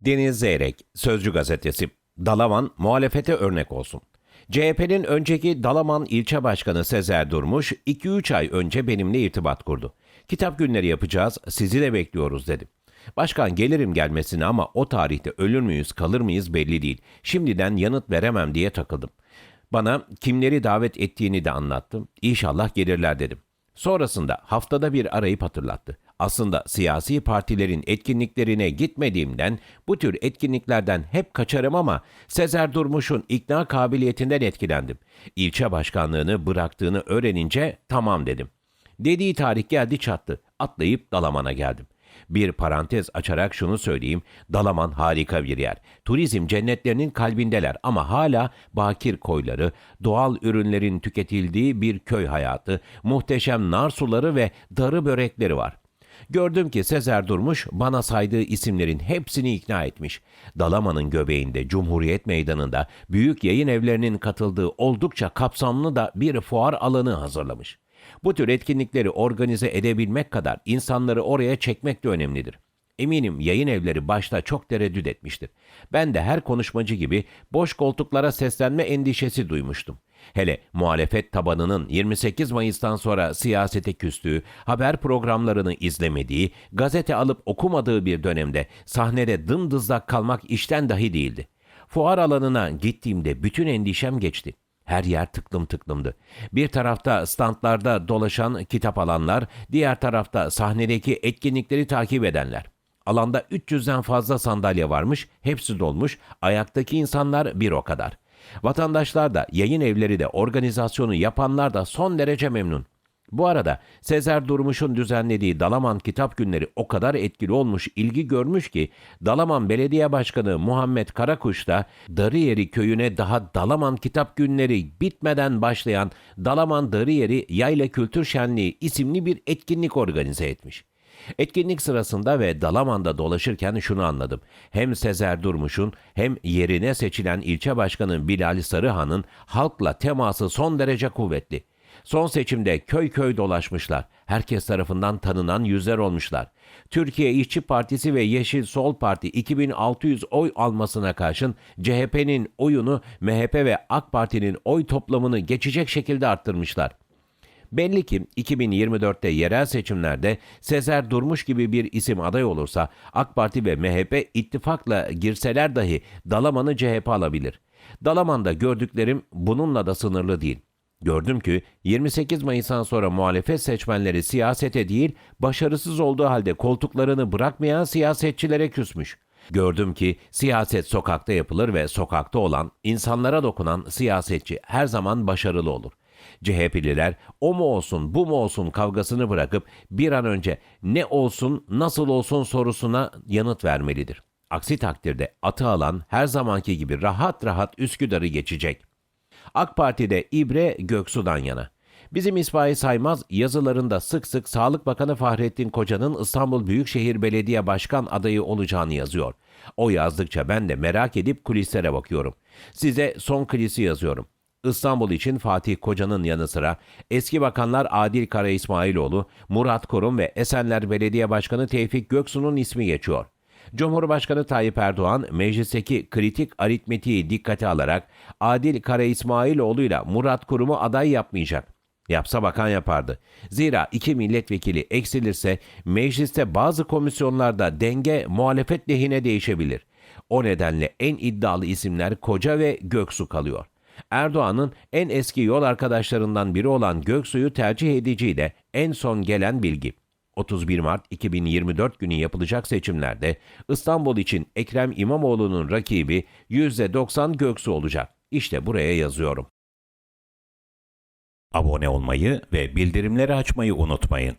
Deniz Zeyrek, Sözcü Gazetesi. Dalaman muhalefete örnek olsun. CHP'nin önceki Dalaman ilçe başkanı Sezer Durmuş 2-3 ay önce benimle irtibat kurdu. Kitap günleri yapacağız, sizi de bekliyoruz dedim. Başkan gelirim gelmesine ama o tarihte ölür müyüz kalır mıyız belli değil. Şimdiden yanıt veremem diye takıldım. Bana kimleri davet ettiğini de anlattım. İnşallah gelirler dedim. Sonrasında haftada bir arayıp hatırlattı. Aslında siyasi partilerin etkinliklerine gitmediğimden bu tür etkinliklerden hep kaçarım ama Sezer Durmuş'un ikna kabiliyetinden etkilendim. İlçe başkanlığını bıraktığını öğrenince tamam dedim. Dediği tarih geldi çattı. Atlayıp Dalaman'a geldim. Bir parantez açarak şunu söyleyeyim. Dalaman harika bir yer. Turizm cennetlerinin kalbindeler ama hala bakir koyları, doğal ürünlerin tüketildiği bir köy hayatı, muhteşem nar suları ve darı börekleri var. Gördüm ki Sezer Durmuş bana saydığı isimlerin hepsini ikna etmiş. Dalaman'ın göbeğinde Cumhuriyet Meydanı'nda büyük yayın evlerinin katıldığı oldukça kapsamlı da bir fuar alanı hazırlamış. Bu tür etkinlikleri organize edebilmek kadar insanları oraya çekmek de önemlidir. Eminim yayın evleri başta çok tereddüt etmiştir. Ben de her konuşmacı gibi boş koltuklara seslenme endişesi duymuştum. Hele muhalefet tabanının 28 Mayıs'tan sonra siyasete küstüğü, haber programlarını izlemediği, gazete alıp okumadığı bir dönemde sahnede dımdızlak kalmak işten dahi değildi. Fuar alanına gittiğimde bütün endişem geçti. Her yer tıklım tıklımdı. Bir tarafta standlarda dolaşan kitap alanlar, diğer tarafta sahnedeki etkinlikleri takip edenler. Alanda 300'den fazla sandalye varmış, hepsi dolmuş, ayaktaki insanlar bir o kadar. Vatandaşlar da, yayın evleri de, organizasyonu yapanlar da son derece memnun. Bu arada Sezer Durmuş'un düzenlediği Dalaman Kitap Günleri o kadar etkili olmuş, ilgi görmüş ki Dalaman Belediye Başkanı Muhammed Karakuş da Darıyeri köyüne daha Dalaman Kitap Günleri bitmeden başlayan Dalaman Darıyeri Yayla Kültür Şenliği isimli bir etkinlik organize etmiş. Etkinlik sırasında ve Dalaman'da dolaşırken şunu anladım. Hem Sezer Durmuş'un hem yerine seçilen ilçe başkanı Bilal Sarıhan'ın halkla teması son derece kuvvetli. Son seçimde köy köy dolaşmışlar. Herkes tarafından tanınan yüzler olmuşlar. Türkiye İşçi Partisi ve Yeşil Sol Parti 2600 oy almasına karşın CHP'nin oyunu MHP ve AK Parti'nin oy toplamını geçecek şekilde arttırmışlar. Belli ki 2024'te yerel seçimlerde Sezer Durmuş gibi bir isim aday olursa AK Parti ve MHP ittifakla girseler dahi Dalaman'ı CHP alabilir. Dalaman'da gördüklerim bununla da sınırlı değil. Gördüm ki 28 Mayıs'tan sonra muhalefet seçmenleri siyasete değil, başarısız olduğu halde koltuklarını bırakmayan siyasetçilere küsmüş. Gördüm ki siyaset sokakta yapılır ve sokakta olan, insanlara dokunan siyasetçi her zaman başarılı olur. CHP'liler o mu olsun bu mu olsun kavgasını bırakıp bir an önce ne olsun nasıl olsun sorusuna yanıt vermelidir. Aksi takdirde atı alan her zamanki gibi rahat rahat Üsküdar'ı geçecek. AK Parti'de İbre Göksu'dan yana. Bizim İsmail Saymaz yazılarında sık sık Sağlık Bakanı Fahrettin Koca'nın İstanbul Büyükşehir Belediye Başkan adayı olacağını yazıyor. O yazdıkça ben de merak edip kulislere bakıyorum. Size son kulisi yazıyorum. İstanbul için Fatih Koca'nın yanı sıra eski bakanlar Adil Kara İsmailoğlu, Murat Kurum ve Esenler Belediye Başkanı Tevfik Göksu'nun ismi geçiyor. Cumhurbaşkanı Tayyip Erdoğan meclisteki kritik aritmetiği dikkate alarak Adil Kara İsmailoğlu ile Murat Kurum'u aday yapmayacak. Yapsa bakan yapardı. Zira iki milletvekili eksilirse mecliste bazı komisyonlarda denge muhalefet lehine değişebilir. O nedenle en iddialı isimler Koca ve Göksu kalıyor. Erdoğan'ın en eski yol arkadaşlarından biri olan Göksu'yu tercih edeceği de en son gelen bilgi. 31 Mart 2024 günü yapılacak seçimlerde İstanbul için Ekrem İmamoğlu'nun rakibi %90 Göksu olacak. İşte buraya yazıyorum. Abone olmayı ve bildirimleri açmayı unutmayın.